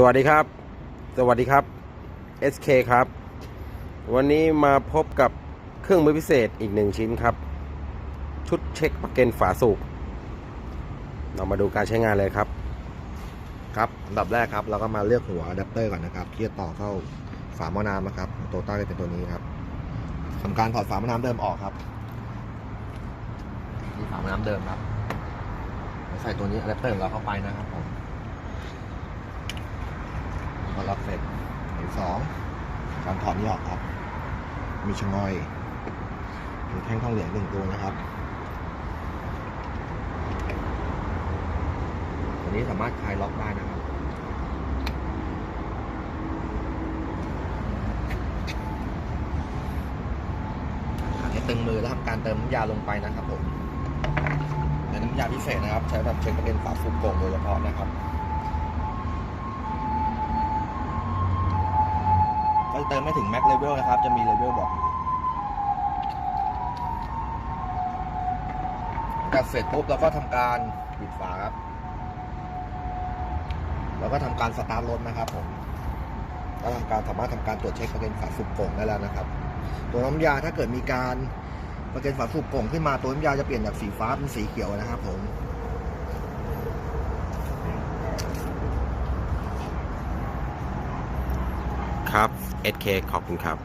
สวัสดีครับ สวัสดีครับ SK ครับ วันนี้มาพบกับเครื่องมือพิเศษอีกหนึ่งชิ้นครับ ชุดเช็คประกันฝาสูบ เรามาดูการใช้งานเลยครับ ครับอันดับแรกครับ เราก็มาเลือกหัวอะแดปเตอร์ก่อนนะครับที่จะต่อเข้าฝาหม้อน้ำนะครับโตต้าจะเป็นตัวนี้ครับทำการถอดฝาหม้อน้ำเดิมออกครับนี่ฝาหม้อน้ำเดิมครับ ใส่ตัวนี้อะแดปเตอร์ของเราเข้าไปนะครับผม พอล็อกเสร็จอันสองการถอดนี้ออกครับ มีชงอยมีแท่งทองเหลืองหนึ่งตัวนะครับตัวนี้สามารถคลายล็อกได้นะครับตึงมือแล้วทำการเติมน้ำยาลงไปนะครับผมในน้ำยาพิเศษนะครับ ใช้แบบเช็คเป็นฝาสูบโป่งโดยเฉพาะนะครับ ก็จะ เติมไม่ถึงแม็กเลเวลนะครับ จะมีเลเวลบอกกัดเสร็จปุ๊บเราก็ทำการปิดฝาครับ แล้วก็ทำการสตาร์ทรถนะครับผมก็ทำการสามารถทำการตรวจเช็คประเกันฝาสูบโป่งได้แล้วนะครับ ตัวน้ำยาถ้าเกิดมีการประเกันฝาสูบโป่งขึ้นมาตัวน้ำยาจะเปลี่ยนจากสีฟ้าเป็นสีเขียวนะครับผม ครับ SK ขอบคุณครับ